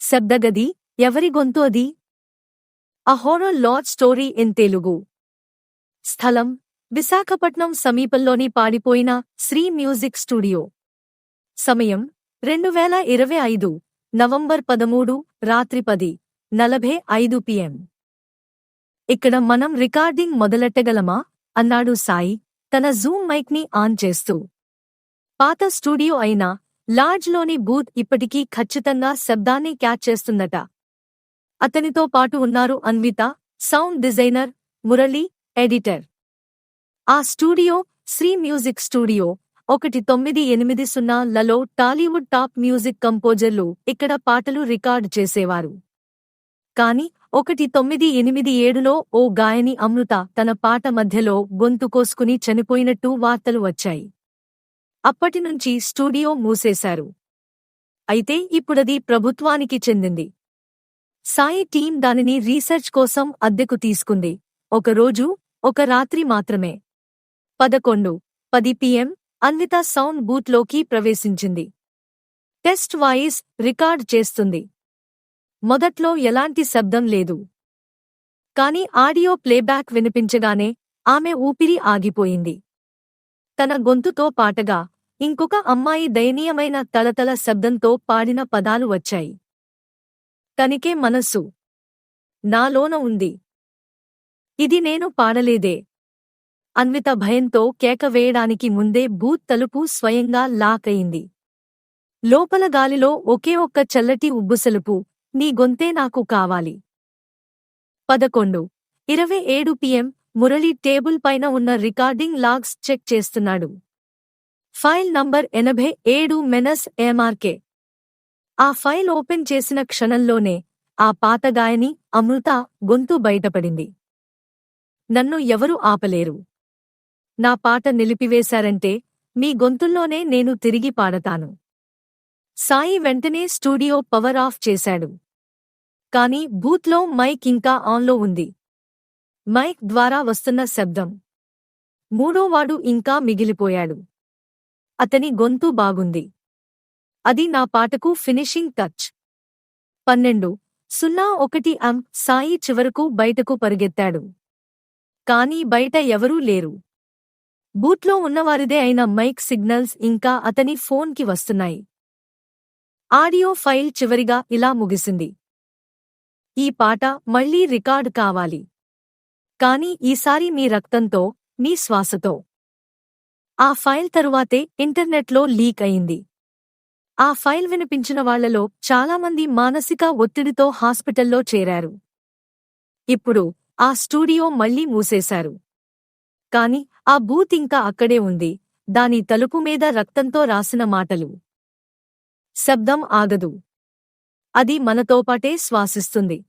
శబ్దగది ఎవరి గొంతు అది? అ హోరర్ లాడ్ స్టోరీ ఇన్ తెలుగు స్థలం విశాఖపట్నం సమీపంలోని పాడిపోయిన శ్రీ మ్యూజిక్ స్టూడియో. సమయం రెండు వేల ఇరవై ఐదు నవంబర్ పదమూడు రాత్రి పది నలభై ఐదు పిఎం. ఇక్కడ మనం రికార్డింగ్ మొదలెట్టగలమా? అన్నాడు సాయి తన జూమ్ మైక్ని ఆన్ చేస్తూ. పాత స్టూడియో అయిన లాడ్జ్లోని బూత్ ఇప్పటికీ ఖచ్చితంగా శబ్దాన్ని క్యాచ్ చేస్తుందట. అతనితో పాటు ఉన్నారు Anvitha sound designer Murali editor. ఆ స్టూడియో శ్రీ మ్యూజిక్ స్టూడియో ఒకటి తొమ్మిది ఎనిమిది సున్నాలలో టాలీవుడ్ టాప్ మ్యూజిక్ కంపోజర్లు ఇక్కడ పాటలు రికార్డ్ చేసేవారు. కాని ఒకటి తొమ్మిది ఎనిమిది ఏడులో ఓ గాయని అమృత తన పాట మధ్యలో గొంతు కోసుకుని చనిపోయినట్టు వార్తలు వచ్చాయి. అప్పటినుంచి స్టూడియో మూసేశారు. అయితే ఇప్పుడది ప్రభుత్వానికి చెందింది. సాయి టీం దానిని రీసెర్చ్ కోసం అద్దెకు తీసుకుంది. ఒకరోజు ఒక రాత్రి మాత్రమే. పదకొండు పది పిఎం అన్విత సౌండ్ బూత్లోకి ప్రవేశించింది. టెస్ట్ వాయిస్ రికార్డ్ చేస్తుంది. మొదట్లో ఎలాంటి శబ్దం లేదు. కాని ఆడియో ప్లేబ్యాక్ వినిపించగానే ఆమె ఊపిరి ఆగిపోయింది. తన గొంతుతో పాటగా ఇంకొక అమ్మాయి దయనీయమైన తలతల శబ్దంతో పాడిన పదాలు వచ్చాయి. తనికే మనస్సు. నాలోన ఉంది. ఇది నేను పాడలేదే. అన్విత భయంతో కేక వేయడానికి ముందే బూత్ తలుపు స్వయంగా లాక్ అయింది. లోపల గాలిలో ఒకే ఒక్క చల్లటి ఉబ్బుసలుపు నీ గొంతే నాకు కావాలి. పదకొండు. ఇరవై ఏడు పిఎం మురళి టేబుల్ పైన ఉన్న రికార్డింగ్ లాగ్స్ చెక్ చేస్తున్నాడు. ఫైల్ నంబర్ ఎనభై ఏడు మెనస్ ఏమార్కే. ఆ ఫైల్ ఓపెన్ చేసిన క్షణంలోనే ఆ పాతగాయని అమృత గొంతు బయటపడింది. నన్ను ఎవరు ఆపలేరు. నా పాట నిలిపివేశారంటే మీ గొంతుల్లోనే నేను తిరిగి పాడతాను. సాయి వెంటనే స్టూడియో పవర్ ఆఫ్ చేశాడు. కాని బూత్లో మైక్ ఇంకా ఆన్లో ఉంది. మైక్ ద్వారా వస్తున్న శబ్దం. మూడోవాడు ఇంకా మిగిలిపోయాడు. అతని గొంతు బాగుంది. అది నా పాటకు ఫినిషింగ్ టచ్. పన్నెండు. సున్నా ఒకటి అం సాయి చివరకు బయటకు పరిగెత్తాడు. కాని బయట ఎవరూ లేరు. బూట్లో ఉన్నవారిదే అయిన మైక్ సిగ్నల్స్ ఇంకా అతని ఫోన్కి వస్తున్నాయి. ఆడియో ఫైల్ చివరిగా ఇలా ముగిసింది. ఈ పాట మళ్ళీ రికార్డ్ కావాలి. కాని ఈసారి మీ రక్తంతో మీ శ్వాసతో. ఆ ఫైల్ తరువాతే ఇంటర్నెట్లో లీక్ అయింది. ఆ ఫైల్ వినిపించిన వాళ్ళలో చాలామంది మానసిక ఒత్తిడితో హాస్పిటల్లో చేరారు. ఇప్పుడు ఆ స్టూడియో మళ్ళీ మూసేశారు. కాని ఆ బూత్ ఇంకా అక్కడే ఉంది. దాని తలుపు మీద రక్తంతో రాసిన మాటలు. శబ్దం ఆగదు. అది మనతోపాటే శ్వాసిస్తుంది.